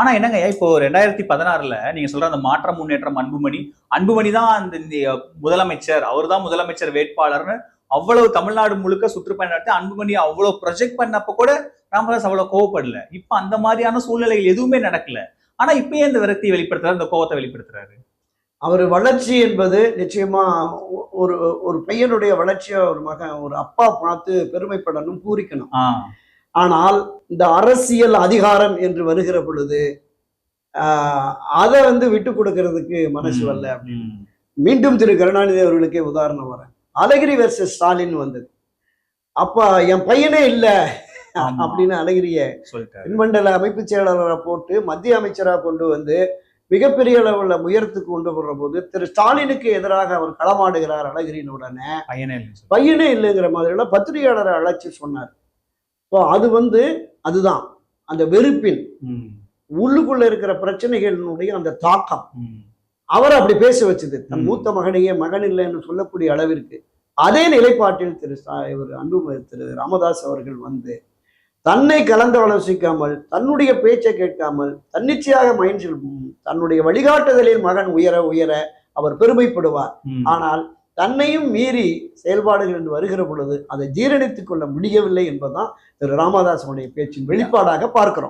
ஆனா என்னங்க இப்போ ரெண்டாயிரத்தி பதினாறுல நீங்க சொல்ற அந்த மாற்றம் முன்னேற்றம் அன்புமணி அன்புமணி தான் அந்த முதலமைச்சர் அவர் தான் முதலமைச்சர் வேட்பாளர்னு அவ்வளவு தமிழ்நாடு முழுக்க சுற்றுப்பயணம் நடத்தி அன்புமணி அவ்வளவு ப்ரொஜெக்ட் பண்ணப்ப கூட ராமதாஸ் அவ்வளவு கோவப்படல. இப்ப அந்த மாதிரியான சூழ்நிலைகள் எதுவுமே நடக்கல. ஆனா இப்பயே இந்த விரக்தியை வெளிப்படுத்துறாரு இந்த கோவத்தை வெளிப்படுத்துறாரு? அவர் வளர்ச்சி என்பது நிச்சயமா ஒரு ஒரு பையனுடைய வளர்ச்சியை ஒரு மகன் ஒரு அப்பா பார்த்து பெருமைப்படணும் பூரிக்கணும். ஆஹ் ஆனால் இந்த அரசியல் அதிகாரம் என்று வருகிற பொழுது அதை வந்து விட்டு கொடுக்கறதுக்கு மனசு வரல ம். மீண்டும் திரு கருணாநிதி அவர்களுக்கே உதாரணம் வரேன். அழகிரி வெர்சஸ் ஸ்டாலின் வந்தது. அப்ப என் பையனே இல்ல. அப்படின்னு அழகிரிய தென்மண்டல அமைப்பு செயலாளரை போட்டு மத்திய அமைச்சரா கொண்டு வந்து மிகப்பெரிய அளவுல உயரத்துக்கு கொண்டு வர்ற போது திரு ஸ்டாலினுக்கு எதிராக அவர் களமாடுகிறார் அழகிரியின் உடனே. பையனே இல்லைங்கிற மாதிரிலாம் பத்திரிகையாளரை அழைச்சு சொன்னார். ஸோ அது வந்து அதுதான் அந்த வெறுப்பின். உள்ளுக்குள்ள இருக்கிற பிரச்சனைகளினுடைய அந்த தாக்கம். அவர் அப்படி பேச வச்சது தன். மூத்த மகனையே மகன் இல்லை என்று சொல்லக்கூடிய அளவிற்கு அதே நிலைப்பாட்டில் திரு இவர் அன்பு திரு ராமதாஸ் அவர்கள் வந்து தன்னை கலந்து ஆலோசிக்காமல் தன்னுடைய பேச்சை கேட்காமல் தன்னிச்சையாக மகிழ்ச்சி தன்னுடைய வழிகாட்டுதலில் மகன் உயர உயர அவர் பெருமைப்படுவார். ஆனால் தன்னையும் மீறி செயல்பாடுகள் என்று வருகிற பொழுது அதை ஜீரணித்துக் கொள்ள முடியவில்லை என்பதுதான் திரு ராமதாசனுடைய பேச்சின் வெளிப்பாடாக பார்க்கிறோம்.